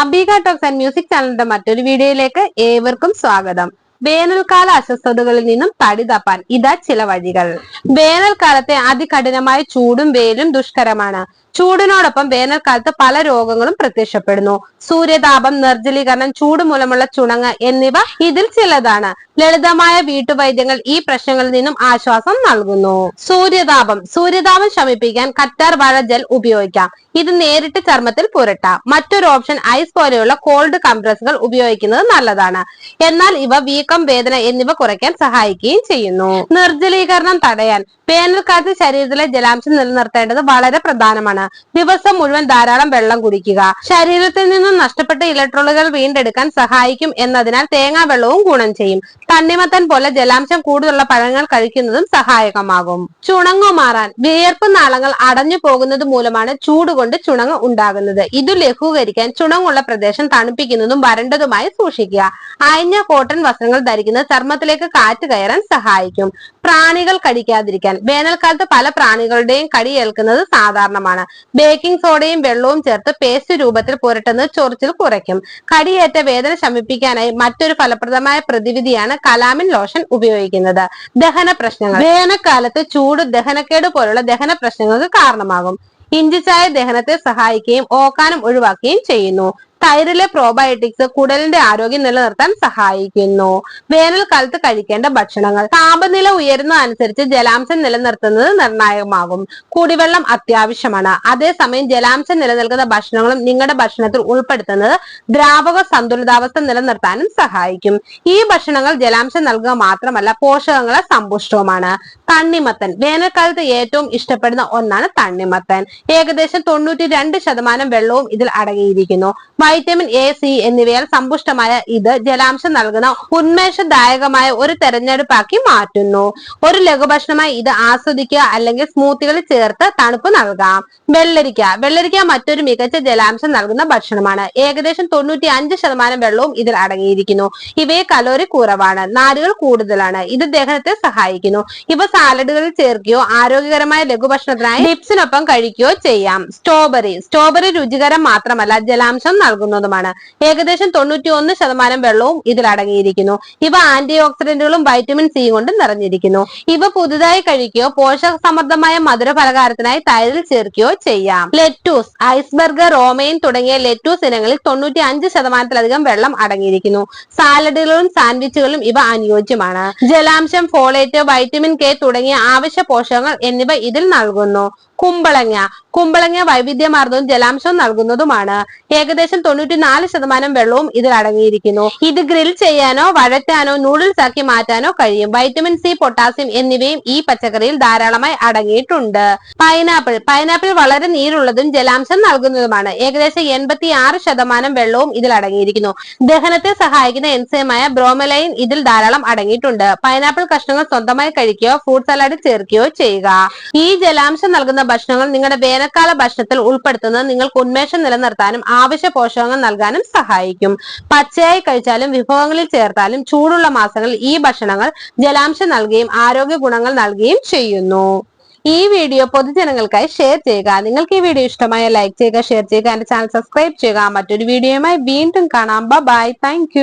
അബിക talks and music ചാനലിന്റെ മറ്റൊരു വീഡിയോയിലേക്ക് ഏവർക്കും സ്വാഗതം. വേനൽക്കാല അസ്വസ്ഥതകളിൽ നിന്നും തടി തപ്പാൻ ഇതാ ചില വഴികൾ. വേനൽക്കാലത്തെ അതികഠിനമായ ചൂടും വെയിലും ദുഷ്കരമാണ്. ചൂടിനോടൊപ്പം വേനൽക്കാലത്ത് പല രോഗങ്ങളും പ്രത്യക്ഷപ്പെടുന്നു. സൂര്യതാപം നിർജലീകരണം ചൂട് മൂലമുള്ള ചുണങ്ങ് എന്നിവ ഇതിൽ ചിലതാണ്. ലളിതമായ വീട്ടുവൈദ്യങ്ങൾ ഈ പ്രശ്നങ്ങളിൽ നിന്നും ആശ്വാസം നൽകുന്നു. സൂര്യതാപം സൂര്യതാപം ശമിപ്പിക്കാൻ കറ്റാർ വാഴ ജെൽ ഉപയോഗിക്കാം. ഇത് നേരിട്ട് ചർമ്മത്തിൽ പുരട്ടാം. മറ്റൊരു ഓപ്ഷൻ ഐസ് പോലെയുള്ള കോൾഡ് കംപ്രസുകൾ ഉപയോഗിക്കുന്നത് നല്ലതാണ്. എന്നാൽ ഇവ വീക്കം വേദന എന്നിവ കുറയ്ക്കാൻ സഹായിക്കുകയും ചെയ്യുന്നു. നിർജലീകരണം തടയാൻ വേനൽക്കാലത്ത് ശരീരത്തിലെ ജലാംശം നിലനിർത്തേണ്ടത് വളരെ പ്രധാനമാണ്. ദിവസം മുഴുവൻ ധാരാളം വെള്ളം കുടിക്കുക. ശരീരത്തിൽ നിന്നും നഷ്ടപ്പെട്ട ഇലക്ട്രോണുകൾ വീണ്ടെടുക്കാൻ സഹായിക്കും എന്നതിനാൽ തേങ്ങാ വെള്ളവും ഗുണം ചെയ്യും. തണ്ണിമത്തൻ പോലെ ജലാംശം കൂടുതലുള്ള പഴങ്ങൾ കഴിക്കുന്നതും സഹായകമാകും. ചുണങ്ങു മാറാൻ വിയർപ്പ് നാളങ്ങൾ അടഞ്ഞു പോകുന്നത് മൂലമാണ് ചൂട് കൊണ്ട് ചുണങ്ങ് ഉണ്ടാകുന്നത്. ഇത് ലഘൂകരിക്കാൻ ചുണങ്ങുള്ള പ്രദേശം തണുപ്പിക്കുന്നതും വരണ്ടതുമായി സൂക്ഷിക്കുക. അയഞ്ഞ കോട്ടൺ വസ്ത്രങ്ങൾ ധരിക്കുന്നത് ചർമ്മത്തിലേക്ക് കാറ്റ് കയറാൻ സഹായിക്കും. പ്രാണികൾ കടിക്കാതിരിക്കാൻ വേനൽക്കാലത്ത് പല പ്രാണികളുടെയും കടിയേൽക്കുന്നത് സാധാരണമാണ്. ബേക്കിംഗ് സോഡയും വെള്ളവും ചേർത്ത് പേസ്റ്റ് രൂപത്തിൽ പുരട്ടുന്നത് ചൊറിച്ചിൽ കുറയ്ക്കും. കടിയേറ്റ വേദന ശമിപ്പിക്കാനായി മറ്റൊരു ഫലപ്രദമായ പ്രതിവിധിയാണ് കലാമിൻ ലോഷൻ ഉപയോഗിക്കുന്നത്. ദഹന പ്രശ്നങ്ങൾ. വേനൽക്കാലത്ത് ചൂട് ദഹനക്കേട് പോലുള്ള ദഹന പ്രശ്നങ്ങൾക്ക് കാരണമാകും. ഇഞ്ചിച്ചായ ദഹനത്തെ സഹായിക്കുകയും ഓക്കാനം ഒഴിവാക്കുകയും ചെയ്യുന്നു. തൈരിലെ പ്രോബയോട്ടിക്സ് കുടലിന്റെ ആരോഗ്യം നിലനിർത്താൻ സഹായിക്കുന്നു. വേനൽക്കാലത്ത് കഴിക്കേണ്ട ഭക്ഷണങ്ങൾ. താപനില ഉയരുന്ന അനുസരിച്ച് ജലാംശം നിലനിർത്തുന്നത് നിർണായകമാകും. കുടിവെള്ളം അത്യാവശ്യമാണ്. അതേസമയം ജലാംശം നിലനിൽക്കുന്ന ഭക്ഷണങ്ങളും നിങ്ങളുടെ ഭക്ഷണത്തിൽ ഉൾപ്പെടുത്തുന്നത് ദ്രാവക സന്തുലിതാവസ്ഥ നിലനിർത്താനും സഹായിക്കും. ഈ ഭക്ഷണങ്ങൾ ജലാംശം നൽകുക മാത്രമല്ല പോഷകങ്ങളെ സമ്പുഷ്ടവുമാണ്. തണ്ണിമത്തൻ. വേനൽക്കാലത്ത് ഏറ്റവും ഇഷ്ടപ്പെടുന്ന ഒന്നാണ് തണ്ണിമത്തൻ. ഏകദേശം തൊണ്ണൂറ്റി രണ്ട് ശതമാനം വെള്ളവും ഇതിൽ അടങ്ങിയിരിക്കുന്നു. വൈറ്റമിൻ എ സി എന്നിവയാൽ സമ്പുഷ്ടമായ ഇത് ജലാംശം നൽകുന്ന ഉന്മേഷദായകമായ ഒരു തെരഞ്ഞെടുപ്പാക്കി മാറ്റുന്നു. ഒരു ലഘുഭക്ഷണമായി ഇത് ആസ്വദിക്കുക അല്ലെങ്കിൽ സ്മൂത്തികളിൽ ചേർത്ത് തണുപ്പ് നൽകാം. വെള്ളരിക്ക. വെള്ളരിക്ക മറ്റൊരു മികച്ച ജലാംശം നൽകുന്ന ഭക്ഷണമാണ്. ഏകദേശം തൊണ്ണൂറ്റി അഞ്ച് ശതമാനം വെള്ളവും ഇതിൽ അടങ്ങിയിരിക്കുന്നു. ഇവയെ കലോറി കുറവാണ്. നാരുകൾ കൂടുതലാണ്. ഇത് ദഹനത്തെ സഹായിക്കുന്നു. ഇവ സാലഡുകളിൽ ചേർക്കുകയോ ആരോഗ്യകരമായ ലഘുഭക്ഷണത്തിനായി ഡിപ്സിനൊപ്പം കഴിക്കുകയോ ചെയ്യാം. സ്ട്രോബെറി. സ്ട്രോബെറി രുചികരം മാത്രമല്ല ജലാംശം നൽകുന്നതുമാണ് ഏകദേശം തൊണ്ണൂറ്റി ഒന്ന് ശതമാനം വെള്ളവും ഇതിൽ അടങ്ങിയിരിക്കുന്നു. ഇവ ആന്റി ഓക്സിഡന്റുകളും വൈറ്റമിൻ സി കൊണ്ട് നിറഞ്ഞിരിക്കുന്നു. ഇവ പുതുതായി കഴിക്കുകയോ പോഷക സമൃദ്ധമായ മധുര പലഹാരത്തിനായി തൈരിൽ ചേർക്കുകയോ ചെയ്യാം. ലെറ്റൂസ് ഐസ്ബർഗ് റോമൈൻ തുടങ്ങിയ ലെറ്റൂസ് ഇനങ്ങളിൽ തൊണ്ണൂറ്റി അഞ്ച് ശതമാനത്തിലധികം വെള്ളം അടങ്ങിയിരിക്കുന്നു. സാലഡുകളും സാൻഡ്വിച്ചുകളും ഇവ അനുയോജ്യമാണ്. ജലാംശം ഫോളേറ്റ് വൈറ്റമിൻ കെ തുടങ്ങിയ ആവശ്യ പോഷകങ്ങൾ എന്നിവ ഇതിൽ നൽകുന്നു. കുമ്പളങ്ങ. കുമ്പളങ്ങ വൈവിധ്യമാർന്നതും ജലാംശവും നൽകുന്നതുമാണ്. ഏകദേശം തൊണ്ണൂറ്റി നാല് ശതമാനം വെള്ളവും ഇതിൽ അടങ്ങിയിരിക്കുന്നു. ഇത് ഗ്രിൽ ചെയ്യാനോ വഴറ്റാനോ നൂഡിൽസ് ആക്കി മാറ്റാനോ കഴിയും. വൈറ്റമിൻ സി പൊട്ടാസ്യം എന്നിവയും ഈ പച്ചക്കറിയിൽ ധാരാളമായി അടങ്ങിയിട്ടുണ്ട്. പൈനാപ്പിൾ. പൈനാപ്പിൾ വളരെ നീരുള്ളതും ജലാംശം നൽകുന്നതുമാണ്. ഏകദേശം എൺപത്തി ആറ് ശതമാനം വെള്ളവും ഇതിൽ അടങ്ങിയിരിക്കുന്നു. ദഹനത്തെ സഹായിക്കുന്ന എൻസൈമായ ബ്രോമലൈൻ ഇതിൽ ധാരാളം അടങ്ങിയിട്ടുണ്ട്. പൈനാപ്പിൾ കഷ്ണങ്ങൾ സ്വന്തമായി കഴിക്കുകയോ ഫ്രൂട്ട് സലാഡ് ചേർക്കുകയോ ചെയ്യുക. ഈ ജലാംശം നൽകുന്ന ഭക്ഷണങ്ങൾ നിങ്ങളുടെ വേനൽക്കാല ഭക്ഷണത്തിൽ ഉൾപ്പെടുത്തുന്നത് നിങ്ങൾക്ക് ഉന്മേഷം നിലനിർത്താനും ആവശ്യ പോഷകങ്ങൾ നൽകാനും സഹായിക്കും. പച്ചയായി കഴിച്ചാലും വിഭവങ്ങളിൽ ചേർത്താലും ചൂടുള്ള മാസങ്ങളിൽ ഈ ഭക്ഷണങ്ങൾ ജലാംശം നൽകുകയും ആരോഗ്യ ഗുണങ്ങൾ നൽകുകയും ചെയ്യുന്നു. ഈ വീഡിയോ പൊതുജനങ്ങൾക്കായി ഷെയർ ചെയ്യുക. നിങ്ങൾക്ക് ഈ വീഡിയോ ഇഷ്ടമായ ലൈക്ക് ചെയ്യുക ഷെയർ ചെയ്യുക എന്റെ ചാനൽ സബ്സ്ക്രൈബ് ചെയ്യുക. മറ്റൊരു വീഡിയോയുമായി വീണ്ടും കാണാം. Bye thank